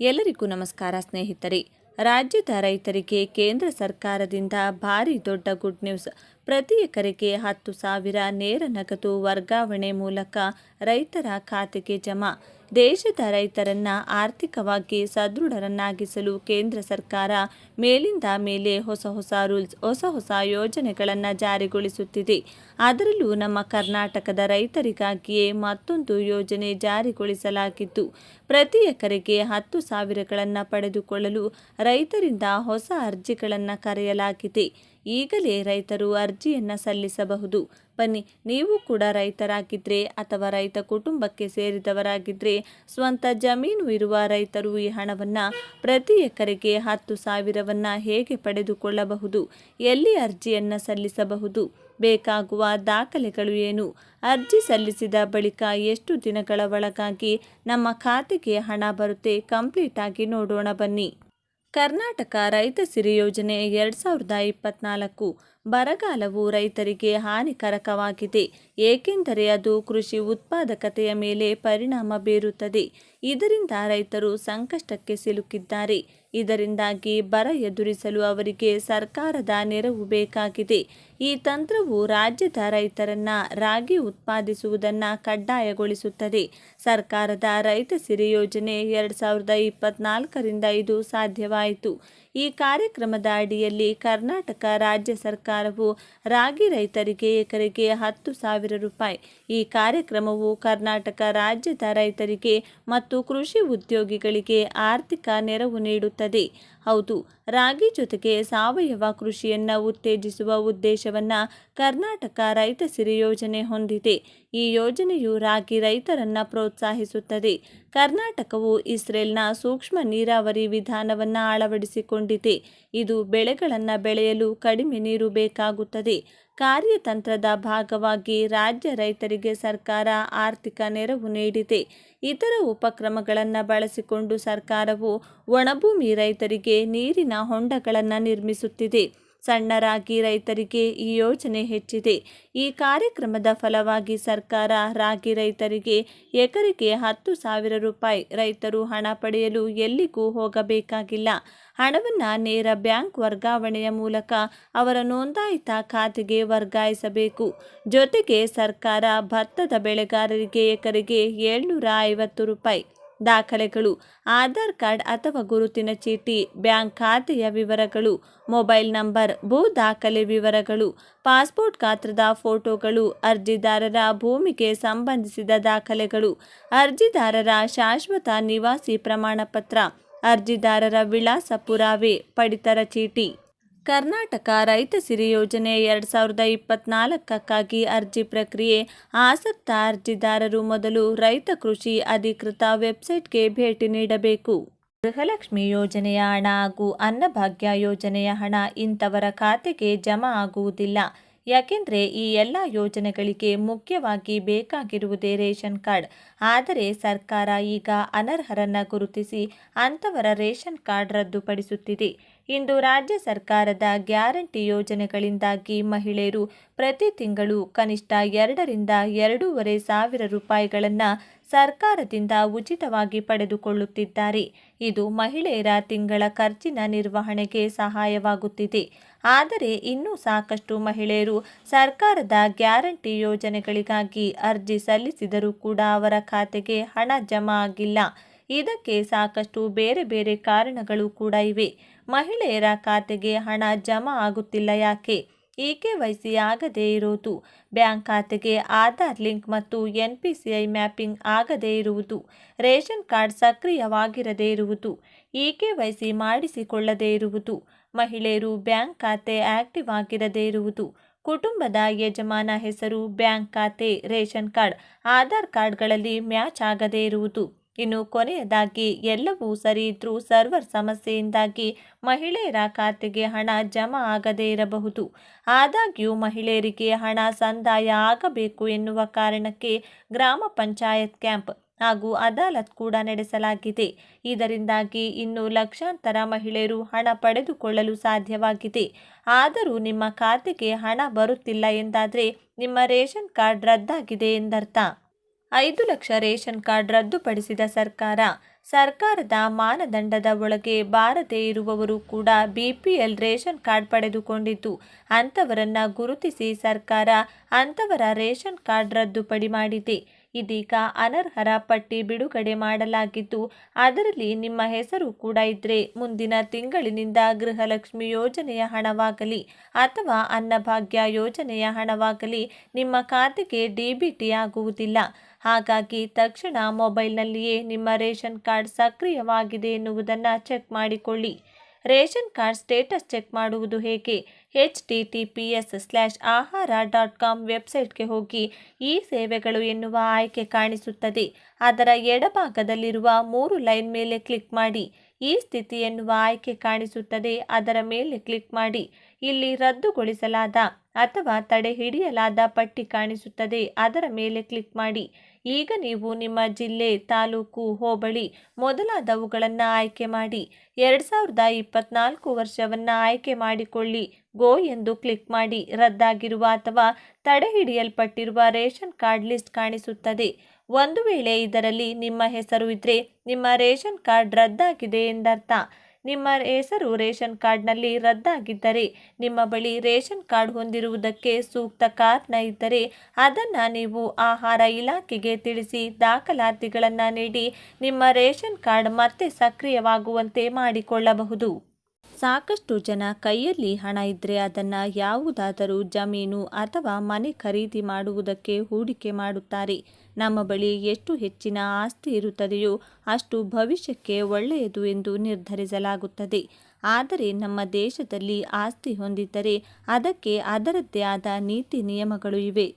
ಎಲ್ಲರಿಗೂ ನಮಸ್ಕಾರ ಸ್ನೇಹಿತರೆ. ರಾಜ್ಯದ ರೈತರಿಗೆ ಕೇಂದ್ರ ಸರ್ಕಾರದಿಂದ ಭಾರಿ ದೊಡ್ಡ ಗುಡ್ ನ್ಯೂಸ್. ಪ್ರತಿ ಎಕರೆಗೆ ಹತ್ತು ಸಾವಿರ ನೇರ ನಗದು ವರ್ಗಾವಣೆ ಮೂಲಕ ರೈತರ ಖಾತೆಗೆ ಜಮಾ. ದೇಶದ ರೈತರನ್ನ ಆರ್ಥಿಕವಾಗಿ ಸದೃಢರನ್ನಾಗಿಸಲು ಕೇಂದ್ರ ಸರ್ಕಾರ ಮೇಲಿಂದ ಮೇಲೆ ಹೊಸ ಹೊಸ ರೂಲ್ಸ್, ಹೊಸ ಹೊಸ ಯೋಜನೆಗಳನ್ನು ಜಾರಿಗೊಳಿಸುತ್ತಿದೆ. ಅದರಲ್ಲೂ ನಮ್ಮ ಕರ್ನಾಟಕದ ರೈತರಿಗಾಗಿಯೇ ಮತ್ತೊಂದು ಯೋಜನೆ ಜಾರಿಗೊಳಿಸಲಾಗಿದ್ದು, ಪ್ರತಿ ಎಕರೆಗೆ ಹತ್ತು ಸಾವಿರಗಳನ್ನು ಪಡೆದುಕೊಳ್ಳಲು ರೈತರಿಂದ ಹೊಸ ಅರ್ಜಿಗಳನ್ನು ಕರೆಯಲಾಗಿದೆ. ಈಗಲೇ ರೈತರು ಅರ್ಜಿಯನ್ನು ಸಲ್ಲಿಸಬಹುದು. ಬನ್ನಿ, ನೀವು ಕೂಡ ರೈತರಾಗಿದ್ದರೆ ಅಥವಾ ರೈತ ಕುಟುಂಬಕ್ಕೆ ಸೇರಿದವರಾಗಿದ್ದರೆ ಸ್ವಂತ ಜಮೀನು ಇರುವ ರೈತರು ಈ ಹಣವನ್ನು ಪ್ರತಿ ಎಕರೆಗೆ ಹತ್ತು ಸಾವಿರವನ್ನು ಹೇಗೆ ಪಡೆದುಕೊಳ್ಳಬಹುದು? ಎಲ್ಲಿ ಅರ್ಜಿಯನ್ನು ಸಲ್ಲಿಸಬಹುದು? ಬೇಕಾಗುವ ದಾಖಲೆಗಳು ಏನು? ಅರ್ಜಿ ಸಲ್ಲಿಸಿದ ಬಳಿಕ ಎಷ್ಟು ದಿನಗಳ ಒಳಗಾಗಿ ನಮ್ಮ ಖಾತೆಗೆ ಹಣ ಬರುತ್ತೆ? ಕಂಪ್ಲೀಟ್ ಆಗಿ ನೋಡೋಣ ಬನ್ನಿ. ಕರ್ನಾಟಕ ರೈತ ಸಿರಿ ಯೋಜನೆ ಎರಡು ಸಾವಿರದ ಇಪ್ಪತ್ನಾಲ್ಕು. ಬರಗಾಲವು ರೈತರಿಗೆ ಹಾನಿಕಾರಕವಾಗಿದೆ. ಏಕೆಂದರೆ ಅದು ಕೃಷಿ ಉತ್ಪಾದಕತೆಯ ಮೇಲೆ ಪರಿಣಾಮ ಬೀರುತ್ತದೆ. ಇದರಿಂದ ರೈತರು ಸಂಕಷ್ಟಕ್ಕೆ ಸಿಲುಕಿದ್ದಾರೆ. ಇದರಿಂದಾಗಿ ಬರ ಎದುರಿಸಲು ಅವರಿಗೆ ಸರ್ಕಾರದ ನೆರವು ಬೇಕಾಗಿದೆ. ಈ ತಂತ್ರವು ರಾಜ್ಯದ ರೈತರನ್ನ ರಾಗಿ ಉತ್ಪಾದಿಸುವುದನ್ನು ಕಡ್ಡಾಯಗೊಳಿಸುತ್ತದೆ. ಸರ್ಕಾರದ ರೈತ ಸಿರಿ ಯೋಜನೆ ಎರಡು ಸಾವಿರದ ಇಪ್ಪತ್ನಾಲ್ಕರಿಂದ ಇದು ಸಾಧ್ಯವಾಯಿತು. ಈ ಕಾರ್ಯಕ್ರಮದ ಅಡಿಯಲ್ಲಿ ಕರ್ನಾಟಕ ರಾಜ್ಯ ಸರ್ಕಾರವು ರಾಗಿ ರೈತರಿಗೆ ಎಕರೆಗೆ ಹತ್ತು ಸಾವಿರ ರೂಪಾಯಿ, ಈ ಕಾರ್ಯಕ್ರಮವು ಕರ್ನಾಟಕ ರಾಜ್ಯದ ರೈತರಿಗೆ ಮತ್ತು ಕೃಷಿ ಉದ್ಯೋಗಿಗಳಿಗೆ ಆರ್ಥಿಕ ನೆರವು ನೀಡುತ್ತದೆ. 当地 ಹೌದು. ರಾಗಿ ಜೊತೆಗೆ ಸಾವಯವ ಕೃಷಿಯನ್ನು ಉತ್ತೇಜಿಸುವ ಉದ್ದೇಶವನ್ನು ಕರ್ನಾಟಕ ರೈತ ಸಿರಿ ಯೋಜನೆ ಹೊಂದಿದೆ. ಈ ಯೋಜನೆಯು ರಾಗಿ ರೈತರನ್ನು ಪ್ರೋತ್ಸಾಹಿಸುತ್ತದೆ. ಕರ್ನಾಟಕವು ಇಸ್ರೇಲ್ನ ಸೂಕ್ಷ್ಮ ನೀರಾವರಿ ವಿಧಾನವನ್ನು ಅಳವಡಿಸಿಕೊಂಡಿದೆ. ಇದು ಬೆಳೆಗಳನ್ನು ಬೆಳೆಯಲು ಕಡಿಮೆ ನೀರು ಬೇಕಾಗುತ್ತದೆ. ಕಾರ್ಯತಂತ್ರದ ಭಾಗವಾಗಿ ರಾಜ್ಯ ರೈತರಿಗೆ ಸರ್ಕಾರ ಆರ್ಥಿಕ ನೆರವು ನೀಡಿದೆ. ಇತರ ಉಪಕ್ರಮಗಳನ್ನು ಬಳಸಿಕೊಂಡು ಸರ್ಕಾರವು ಒಣಭೂಮಿ ರೈತರಿಗೆ ನೀರಿನ ಹೊಂಡಗಳನ್ನು ನಿರ್ಮಿಸುತ್ತಿದೆ. ಸಣ್ಣ ರಾಗಿ ರೈತರಿಗೆ ಈ ಯೋಜನೆ ಹೆಚ್ಚಿದೆ. ಈ ಕಾರ್ಯಕ್ರಮದ ಫಲವಾಗಿ ಸರ್ಕಾರ ರಾಗಿ ರೈತರಿಗೆ ಎಕರೆಗೆ ಹತ್ತು ಸಾವಿರ ರೂಪಾಯಿ ರೈತರು ಹಣ ಪಡೆಯಲು ಎಲ್ಲಿಗೂ ಹೋಗಬೇಕಾಗಿಲ್ಲ. ಹಣವನ್ನು ನೇರ ಬ್ಯಾಂಕ್ ವರ್ಗಾವಣೆಯ ಮೂಲಕ ಅವರ ನೋಂದಾಯಿತ ಖಾತೆಗೆ ವರ್ಗಾಯಿಸಬೇಕು. ಜೊತೆಗೆ ಸರ್ಕಾರ ಭತ್ತದ ಬೆಳೆಗಾರರಿಗೆ ಎಕರೆಗೆ ಏಳ್ನೂರ ಐವತ್ತು ರೂಪಾಯಿ ದಾಖಲೆಗಳು, ಆಧಾರ್ ಕಾರ್ಡ್ ಅಥವಾ ಗುರುತಿನ ಚೀಟಿ, ಬ್ಯಾಂಕ್ ಖಾತೆಯ ವಿವರಗಳು, ಮೊಬೈಲ್ ನಂಬರ್, ಭೂ ದಾಖಲೆ ವಿವರಗಳು, ಪಾಸ್ಪೋರ್ಟ್ ಗಾತ್ರದ ಫೋಟೋಗಳು, ಅರ್ಜಿದಾರರ ಭೂಮಿಗೆ ಸಂಬಂಧಿಸಿದ ದಾಖಲೆಗಳು, ಅರ್ಜಿದಾರರ ಶಾಶ್ವತ ನಿವಾಸಿ ಪ್ರಮಾಣಪತ್ರ, ಅರ್ಜಿದಾರರ ವಿಳಾಸ ಪುರಾವೆ, ಪಡಿತರ ಚೀಟಿ. ಕರ್ನಾಟಕ ರೈತ ಸಿರಿ ಯೋಜನೆ ಎರಡು ಸಾವಿರದ ಇಪ್ಪತ್ನಾಲ್ಕಕ್ಕಾಗಿ ಅರ್ಜಿ ಪ್ರಕ್ರಿಯೆ ಆಸಕ್ತ ಅರ್ಜಿದಾರರು ಮೊದಲು ರೈತ ಕೃಷಿ ಅಧಿಕೃತ ವೆಬ್ಸೈಟ್ಗೆ ಭೇಟಿ ನೀಡಬೇಕು. ಗೃಹಲಕ್ಷ್ಮಿ ಯೋಜನೆಯ ಹಣ ಹಾಗೂ ಅನ್ನಭಾಗ್ಯ ಯೋಜನೆಯ ಹಣ ಇಂಥವರ ಖಾತೆಗೆ ಜಮಾ ಆಗುವುದಿಲ್ಲ. ಯಾಕೆಂದರೆ ಈ ಎಲ್ಲ ಯೋಜನೆಗಳಿಗೆ ಮುಖ್ಯವಾಗಿ ಬೇಕಾಗಿರುವುದೇ ರೇಷನ್ ಕಾರ್ಡ್. ಆದರೆ ಸರ್ಕಾರ ಈಗ ಅನರ್ಹರನ್ನು ಗುರುತಿಸಿ ಅಂಥವರ ರೇಷನ್ ಕಾರ್ಡ್ ರದ್ದುಪಡಿಸುತ್ತಿದೆ. ಇಂದು ರಾಜ್ಯ ಸರ್ಕಾರದ ಗ್ಯಾರಂಟಿ ಯೋಜನೆಗಳಿಂದಾಗಿ ಮಹಿಳೆಯರು ಪ್ರತಿ ತಿಂಗಳು ಕನಿಷ್ಠ ಎರಡರಿಂದ ಎರಡೂವರೆ ಸಾವಿರ ರೂಪಾಯಿಗಳನ್ನು ಸರ್ಕಾರದಿಂದ ಉಚಿತವಾಗಿ ಪಡೆದುಕೊಳ್ಳುತ್ತಿದ್ದಾರೆ. ಇದು ಮಹಿಳೆಯರ ತಿಂಗಳ ಖರ್ಚಿನ ನಿರ್ವಹಣೆಗೆ ಸಹಾಯವಾಗುತ್ತಿದೆ. ಆದರೆ ಇನ್ನೂ ಸಾಕಷ್ಟು ಮಹಿಳೆಯರು ಸರ್ಕಾರದ ಗ್ಯಾರಂಟಿ ಯೋಜನೆಗಳಿಗಾಗಿ ಅರ್ಜಿ ಸಲ್ಲಿಸಿದರೂ ಕೂಡ ಅವರ ಖಾತೆಗೆ ಹಣ ಜಮಾ ಆಗಿಲ್ಲ. ಇದಕ್ಕೆ ಸಾಕಷ್ಟು ಬೇರೆ ಬೇರೆ ಕಾರಣಗಳು ಕೂಡ ಇವೆ. ಮಹಿಳೆಯರ ಖಾತೆಗೆ ಹಣ ಜಮಾ ಆಗುತ್ತಿಲ್ಲ ಯಾಕೆ? ಇ ಕೆ ವೈ ಸಿ ಆಗದೇ ಇರುವುದು? ಬ್ಯಾಂಕ್ ಖಾತೆಗೆ ಆಧಾರ್ ಲಿಂಕ್ ಮತ್ತು N P C I mapping ಆಗದೇ ಇರುವುದು? ರೇಷನ್ ಕಾರ್ಡ್ ಸಕ್ರಿಯವಾಗಿರದೇ ಇರುವುದು? ಇ ಕೆ ವೈ ಸಿ ಮಾಡಿಸಿಕೊಳ್ಳದೇ ಇರುವುದು? ಮಹಿಳೆಯರು ಬ್ಯಾಂಕ್ ಖಾತೆ ಆಕ್ಟಿವ್ ಆಗಿರದೇ ಇರುವುದು? ಕುಟುಂಬದ ಯಜಮಾನ ಹೆಸರು ಬ್ಯಾಂಕ್ ಖಾತೆ, ರೇಷನ್ ಕಾರ್ಡ್, ಆಧಾರ್ ಕಾರ್ಡ್ಗಳಲ್ಲಿ ಮ್ಯಾಚ್ ಆಗದೇ ಇರುವುದು? ಇನ್ನು ಕೊನೆಯದಾಗಿ ಎಲ್ಲವೂ ಸರಿ ಇದ್ರೂ ಸರ್ವರ್ ಸಮಸ್ಯೆಯಿಂದಾಗಿ ಮಹಿಳೆಯರ ಖಾತೆಗೆ ಹಣ ಜಮಾ ಆಗದೇ ಇರಬಹುದು. ಆದಾಗ್ಯೂ ಮಹಿಳೆಯರಿಗೆ ಹಣ ಸಂದಾಯ ಆಗಬೇಕು ಎನ್ನುವ ಕಾರಣಕ್ಕೆ ಗ್ರಾಮ ಪಂಚಾಯತ್ ಕ್ಯಾಂಪ್ ಹಾಗೂ ಅದಾಲತ್ ಕೂಡ ನಡೆಸಲಾಗಿದೆ. ಇದರಿಂದಾಗಿ ಇನ್ನು ಲಕ್ಷಾಂತರ ಮಹಿಳೆಯರು ಹಣ ಪಡೆದುಕೊಳ್ಳಲು ಸಾಧ್ಯವಾಗಿದೆ. ಆದರೂ ನಿಮ್ಮ ಖಾತೆಗೆ ಹಣ ಬರುತ್ತಿಲ್ಲ ಎಂದಾದರೆ ನಿಮ್ಮ ರೇಷನ್ ಕಾರ್ಡ್ ರದ್ದಾಗಿದೆ ಎಂದರ್ಥ. ಐದು ಲಕ್ಷ ರೇಷನ್ ಕಾರ್ಡ್ ರದ್ದುಪಡಿಸಿದ ಸರ್ಕಾರ. ಸರ್ಕಾರದ ಮಾನದಂಡದ ಒಳಗೆ ಬಾರದೇ ಇರುವವರು ಕೂಡ ಬಿಪಿಎಲ್ ರೇಷನ್ ಕಾರ್ಡ್ ಪಡೆದುಕೊಂಡಿತು ಅಂಥವರನ್ನು ಗುರುತಿಸಿ ಸರ್ಕಾರ ಅಂಥವರ ರೇಷನ್ ಕಾರ್ಡ್ ರದ್ದುಪಡಿ ಮಾಡಿದೆ. ಇದೀಗ ಅನರ್ಹರ ಪಟ್ಟಿ ಬಿಡುಗಡೆ ಮಾಡಲಾಗಿದ್ದು, ಅದರಲ್ಲಿ ನಿಮ್ಮ ಹೆಸರು ಕೂಡ ಇದ್ರೆ ಮುಂದಿನ ತಿಂಗಳಿನಿಂದ ಗೃಹಲಕ್ಷ್ಮಿ ಯೋಜನೆಯ ಹಣವಾಗಲಿ ಅಥವಾ ಅನ್ನಭಾಗ್ಯ ಯೋಜನೆಯ ಹಣವಾಗಲಿ ನಿಮ್ಮ ಖಾತೆಗೆ ಡಿಬಿಟಿ ಆಗುವುದಿಲ್ಲ. ಹಾಗಾಗಿ ತಕ್ಷಣ ಮೊಬೈಲ್ನಲ್ಲಿಯೇ ನಿಮ್ಮ ರೇಷನ್ ಕಾರ್ಡ್ ಸಕ್ರಿಯವಾಗಿದೆ ಎನ್ನುವುದನ್ನು ಚೆಕ್ ಮಾಡಿಕೊಳ್ಳಿ. ರೇಷನ್ ಕಾರ್ಡ್ ಸ್ಟೇಟಸ್ ಚೆಕ್ ಮಾಡುವುದು ಹೇಗೆ? H T T P S slash ಆಹಾರ ಡಾಟ್ ಕಾಮ್ ವೆಬ್ಸೈಟ್ಗೆ ಹೋಗಿ ಈ ಸೇವೆಗಳು ಎನ್ನುವ ಆಯ್ಕೆ ಕಾಣಿಸುತ್ತದೆ. ಅದರ ಎಡಭಾಗದಲ್ಲಿರುವ ಮೂರು ಲೈನ್ ಮೇಲೆ ಕ್ಲಿಕ್ ಮಾಡಿ. ಈ ಸ್ಥಿತಿ ಎನ್ನುವ ಆಯ್ಕೆ ಕಾಣಿಸುತ್ತದೆ. ಅದರ ಮೇಲೆ ಕ್ಲಿಕ್ ಮಾಡಿ. ಇಲ್ಲಿ ರದ್ದುಗೊಳಿಸಲಾದ ಅಥವಾ ತಡೆ ಹಿಡಿಯಲಾದ ಪಟ್ಟಿ ಕಾಣಿಸುತ್ತದೆ. ಅದರ ಮೇಲೆ ಕ್ಲಿಕ್ ಮಾಡಿ. ಈಗ ನೀವು ನಿಮ್ಮ ಜಿಲ್ಲೆ, ತಾಲೂಕು, ಹೋಬಳಿ ಮೊದಲಾದವುಗಳನ್ನು ಆಯ್ಕೆ ಮಾಡಿ. ಎರಡು ಸಾವಿರದ ಇಪ್ಪತ್ನಾಲ್ಕು ವರ್ಷವನ್ನು ಆಯ್ಕೆ ಮಾಡಿಕೊಳ್ಳಿ. ಗೋ ಎಂದು ಕ್ಲಿಕ್ ಮಾಡಿ. ರದ್ದಾಗಿರುವ ಅಥವಾ ತಡೆ ಹಿಡಿಯಲ್ಪಟ್ಟಿರುವ ರೇಷನ್ ಕಾರ್ಡ್ ಲಿಸ್ಟ್ ಕಾಣಿಸುತ್ತದೆ. ಒಂದು ವೇಳೆ ಇದರಲ್ಲಿ ನಿಮ್ಮ ಹೆಸರು ಇದ್ದರೆ ನಿಮ್ಮ ರೇಷನ್ ಕಾರ್ಡ್ ರದ್ದಾಗಿದೆ ಎಂದರ್ಥ. ನಿಮ್ಮ ಹೆಸರು ರೇಷನ್ ಕಾರ್ಡ್ನಲ್ಲಿ ರದ್ದಾಗಿದ್ದರೆ, ನಿಮ್ಮ ಬಳಿ ರೇಷನ್ ಕಾರ್ಡ್ ಹೊಂದಿರುವುದಕ್ಕೆ ಸೂಕ್ತ ಕಾರಣ ಇದ್ದರೆ, ಅದನ್ನು ನೀವು ಆಹಾರ ಇಲಾಖೆಗೆ ತಿಳಿಸಿ ದಾಖಲಾತಿಗಳನ್ನು ನೀಡಿ ನಿಮ್ಮ ರೇಷನ್ ಕಾರ್ಡ್ ಮತ್ತೆ ಸಕ್ರಿಯವಾಗುವಂತೆ ಮಾಡಿಕೊಳ್ಳಬಹುದು. ಸಾಕಷ್ಟು ಜನ ಕೈಯಲ್ಲಿ ಹಣ ಇದ್ದರೆ ಅದನ್ನು ಯಾವುದಾದರೂ ಜಮೀನು ಅಥವಾ ಮನೆ ಖರೀದಿ ಮಾಡುವುದಕ್ಕೆ ಹೂಡಿಕೆ ಮಾಡುತ್ತಾರೆ. ನಮ್ಮ ಬಳಿ ಎಷ್ಟು ಹೆಚ್ಚಿನ ಆಸ್ತಿ ಇರುತ್ತದೆಯೋ ಅಷ್ಟು ಭವಿಷ್ಯಕ್ಕೆ ಒಳ್ಳೆಯದು ಎಂದು ನಿರ್ಧರಿಸಲಾಗುತ್ತದೆ. ಆದರೆ ನಮ್ಮ ದೇಶದಲ್ಲಿ ಆಸ್ತಿ ಹೊಂದಿದ್ದರೆ ಅದಕ್ಕೆ ಅದರದ್ದೇ ಆದ ನೀತಿ ನಿಯಮಗಳು ಇವೆ.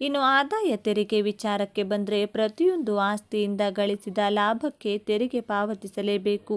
ಇನ್ನು ಆದಾಯ ತೆರಿಗೆ ವಿಚಾರಕ್ಕೆ ಬಂದರೆ ಪ್ರತಿಯೊಂದು ಆಸ್ತಿಯಿಂದ ಗಳಿಸಿದ ಲಾಭಕ್ಕೆ ತೆರಿಗೆ ಪಾವತಿಸಲೇಬೇಕು.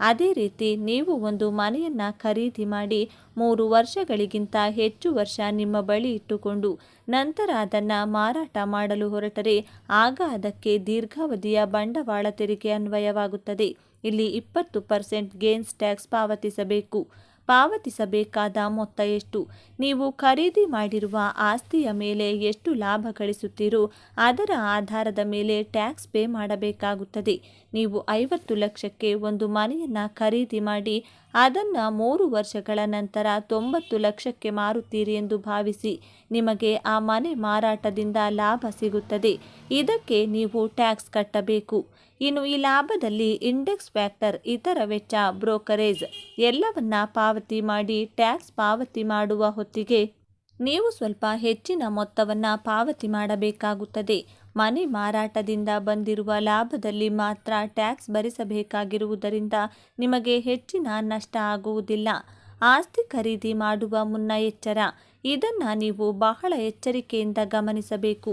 ಅದೇ ರೀತಿ ನೀವು ಒಂದು ಮನೆಯನ್ನು ಖರೀದಿ ಮಾಡಿ ಮೂರು ವರ್ಷಗಳಿಗಿಂತ ಹೆಚ್ಚು ವರ್ಷ ನಿಮ್ಮ ಬಳಿ ಇಟ್ಟುಕೊಂಡು ನಂತರ ಅದನ್ನು ಮಾರಾಟ ಮಾಡಲು ಹೊರಟರೆ, ಆಗ ಅದಕ್ಕೆ ದೀರ್ಘಾವಧಿಯ ಬಂಡವಾಳ ತೆರಿಗೆ ಅನ್ವಯವಾಗುತ್ತದೆ. ಇಲ್ಲಿ ಇಪ್ಪತ್ತು ಪರ್ಸೆಂಟ್ ಗೇನ್ಸ್ ಟ್ಯಾಕ್ಸ್ ಪಾವತಿಸಬೇಕು. ಪಾವತಿಸಬೇಕಾದ ಮೊತ್ತ ಎಷ್ಟು? ನೀವು ಖರೀದಿ ಮಾಡಿರುವ ಆಸ್ತಿಯ ಮೇಲೆ ಎಷ್ಟು ಲಾಭ ಗಳಿಸುತ್ತೀರೋ ಅದರ ಆಧಾರದ ಮೇಲೆ ಟ್ಯಾಕ್ಸ್ ಪೇ ಮಾಡಬೇಕಾಗುತ್ತದೆ. ನೀವು ಐವತ್ತು ಲಕ್ಷಕ್ಕೆ ಒಂದು ಮನೆಯನ್ನು ಖರೀದಿ ಮಾಡಿ, ಅದನ್ನು ಮೂರು ವರ್ಷಗಳ ನಂತರ ತೊಂಬತ್ತು ಲಕ್ಷಕ್ಕೆ ಮಾರುತ್ತೀರಿ ಎಂದು ಭಾವಿಸಿ, ನಿಮಗೆ ಆ ಮನೆ ಮಾರಾಟದಿಂದ ಲಾಭ ಸಿಗುತ್ತದೆ. ಇದಕ್ಕೆ ನೀವು ಟ್ಯಾಕ್ಸ್ ಕಟ್ಟಬೇಕು. ಇನ್ನು ಈ ಲಾಭದಲ್ಲಿ ಇಂಡೆಕ್ಸ್ ಫ್ಯಾಕ್ಟರ್ ಇತರ ವೆಚ್ಚ ಬ್ರೋಕರೇಜ್ ಎಲ್ಲವನ್ನ ಪಾವತಿ ಮಾಡಿ ಟ್ಯಾಕ್ಸ್ ಪಾವತಿ ಮಾಡುವ ಹೊತ್ತಿಗೆ ನೀವು ಸ್ವಲ್ಪ ಹೆಚ್ಚಿನ ಮೊತ್ತವನ್ನು ಪಾವತಿ ಮಾಡಬೇಕಾಗುತ್ತದೆ. ಮನೆ ಮಾರಾಟದಿಂದ ಬಂದಿರುವ ಲಾಭದಲ್ಲಿ ಮಾತ್ರ ಟ್ಯಾಕ್ಸ್ ಭರಿಸಬೇಕಾಗಿರುವುದರಿಂದ ನಿಮಗೆ ಹೆಚ್ಚಿನ ನಷ್ಟ ಆಗುವುದಿಲ್ಲ. ಆಸ್ತಿ ಖರೀದಿ ಮಾಡುವ ಮುನ್ನ ಎಚ್ಚರ. ಇದನ್ನು ನೀವು ಬಹಳ ಎಚ್ಚರಿಕೆಯಿಂದ ಗಮನಿಸಬೇಕು.